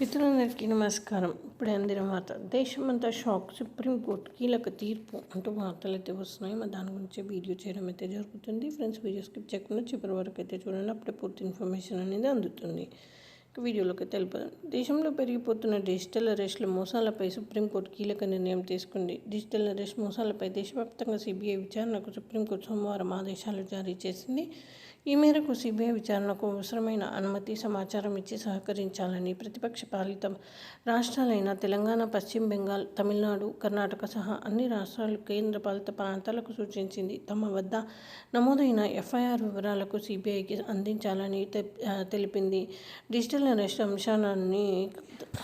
మిత్రులందరికీ నమస్కారం. ఇప్పుడు అందిన వార్త. దేశమంతా షాక్ సుప్రీంకోర్టు కీలక తీర్పు అంటూ వార్తలు అయితే వస్తున్నాయి. మరి దాని గురించి వీడియో చేయడం అయితే జరుగుతుంది. ఫ్రెండ్స్ వీడియో స్కిప్ చేయకుండా చివరి వరకు అయితే చూడండి. అప్పుడే పూర్తి ఇన్ఫర్మేషన్ అనేది అందుతుంది. వీడియోలోకి తెలుపుదాం. దేశంలో పెరిగిపోతున్న డిజిటల్ అరెస్టుల మోసాలపై సుప్రీంకోర్టు కీలక నిర్ణయం తీసుకుంది. డిజిటల్ అరెస్ట్ మోసాలపై దేశవ్యాప్తంగా సిబిఐ విచారణకు సుప్రీంకోర్టు సోమవారం ఆదేశాలు జారీ చేసింది. ఈ మేరకు సిబిఐ విచారణకు అవసరమైన అనుమతి సమాచారం ఇచ్చి సహకరించాలని ప్రతిపక్ష పాలిత రాష్ట్రాలైన తెలంగాణ పశ్చిమ బెంగాల్ తమిళనాడు కర్ణాటక సహా అన్ని రాష్ట్రాలు కేంద్ర పాలిత ప్రాంతాలకు సూచించింది. తమ వద్ద నమోదైన ఎఫ్ఐఆర్ వివరాలకు సిబిఐకి అందించాలని తెలిపింది. డిజిటల్ అరెస్ట్ అంశాన్ని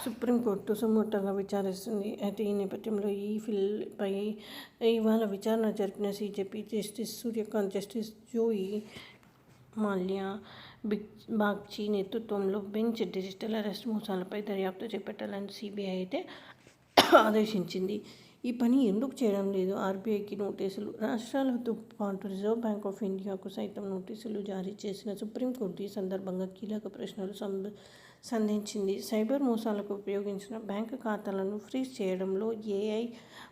సుప్రీంకోర్టు సుమోటోగా విచారిస్తుంది. అయితే ఈ నేపథ్యంలో ఈ ఫిల్పై ఇవాళ విచారణ జరిపిన CJI justice Suryakant justice Joymalya big Bagchi నేతృత్వంలో బెంచ్ డిజిటల్ అరెస్ట్ మోసాలపై దర్యాప్తు చేపట్టాలని సిబిఐ అయితే ఆదేశించింది. ఈ పని ఎందుకు చేయడం లేదు? ఆర్బీఐకి నోటీసులు. రాష్ట్రాలతో పాటు రిజర్వ్ బ్యాంక్ ఆఫ్ ఇండియాకు సైతం నోటీసులు జారీ చేసిన సుప్రీంకోర్టు ఈ సందర్భంగా కీలక ప్రశ్నలు సంధించింది. సైబర్ మోసాలకు ఉపయోగించిన బ్యాంక్ ఖాతాలను ఫ్రీజ్ చేయడంలో AI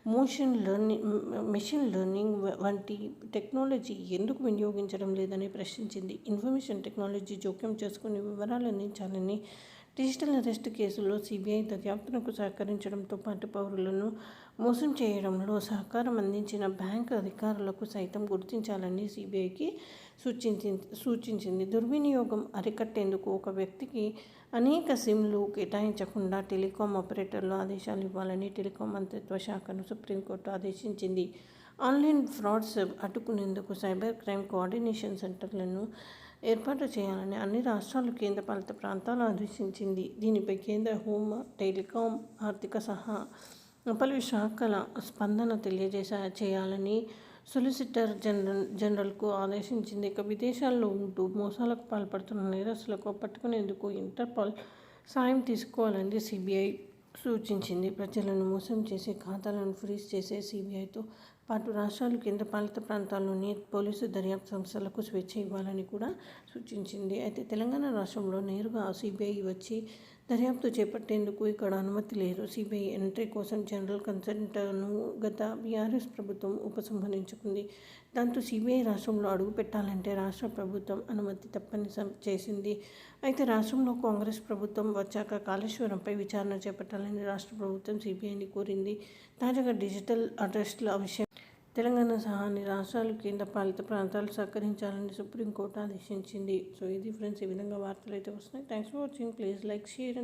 motion learning machine learning వంటి టెక్నాలజీ ఎందుకు వినియోగించడం లేదని ప్రశ్నించింది. ఇన్ఫర్మేషన్ టెక్నాలజీ జోక్యం చేసుకుని వివరాలు అందించాలని డిజిటల్ అరెస్ట్ కేసులో సిబిఐ దర్యాప్తునకు సహకరించడంతో పాటు పౌరులను మోసం చేయడంలో సహకారం అందించిన బ్యాంక్ అధికారులకు సైతం గుర్తించాలని సిబిఐకి సూచించి సూచించింది. దుర్వినియోగం అరికట్టేందుకు ఒక వ్యక్తికి అనేక సిమ్లు కేటాయించకుండా టెలికాం ఆపరేటర్లు ఆదేశాలు ఇవ్వాలని టెలికాం మంత్రిత్వ శాఖను సుప్రీంకోర్టు ఆదేశించింది. ఆన్లైన్ ఫ్రాడ్స్ అడ్డుకునేందుకు సైబర్ క్రైమ్ కోఆర్డినేషన్ సెంటర్లను ఏర్పాటు చేయాలని అన్ని రాష్ట్రాలు కేంద్రపాలిత ప్రాంతాలు ఆదేశించింది. దీనిపై కేంద్ర హోం టెలికాం ఆర్థిక సహా పలు శాఖల స్పందన తెలియజేసా చేయాలని సొలిసిటర్ జనరల్ జనరల్కు ఆదేశించింది. ఇక విదేశాల్లో ఉంటూ మోసాలకు పాల్పడుతున్న నేరస్తులకు పట్టుకునేందుకు ఇంటర్పాల్ సాయం తీసుకోవాలని సిబిఐ సూచించింది. ప్రజలను మోసం చేసే ఖాతాలను ఫ్రీజ్ చేసే సిబిఐతో పాటు రాష్ట్రాలు కేంద్రపాలిత ప్రాంతాల్లోని పోలీసు దర్యాప్తు సంస్థలకు స్వేచ్ఛ ఇవ్వాలని కూడా సూచించింది. అయితే తెలంగాణ రాష్ట్రంలో నేరుగా సిబిఐ వచ్చి దర్యాప్తు చేపట్టేందుకు ఇక్కడ అనుమతి లేదు. సిబిఐ ఎంట్రీ కోసం జనరల్ కన్సల్టెంట్ను గత బీఆర్ఎస్ ప్రభుత్వం ఉపసంహరించుకుంది. దాంతో సిబిఐ రాష్ట్రంలో అడుగు పెట్టాలంటే రాష్ట్ర ప్రభుత్వం అనుమతి తప్పని చేసింది. అయితే రాష్ట్రంలో కాంగ్రెస్ ప్రభుత్వం వచ్చాక కాళేశ్వరంపై విచారణ చేపట్టాలని రాష్ట్ర ప్రభుత్వం సిబిఐని కోరింది. తాజాగా డిజిటల్ అరెస్టుల విషయం తెలంగాణ సహా అన్ని రాష్ట్రాలు కేంద్ర పాలిత ప్రాంతాలు సహకరించాలని సుప్రీంకోర్టు ఆదేశించింది. సో ఇది ఫ్రెండ్స్ ఈ విధంగా వార్తలు అయితే వస్తున్నాయి. Thanks for watching please like share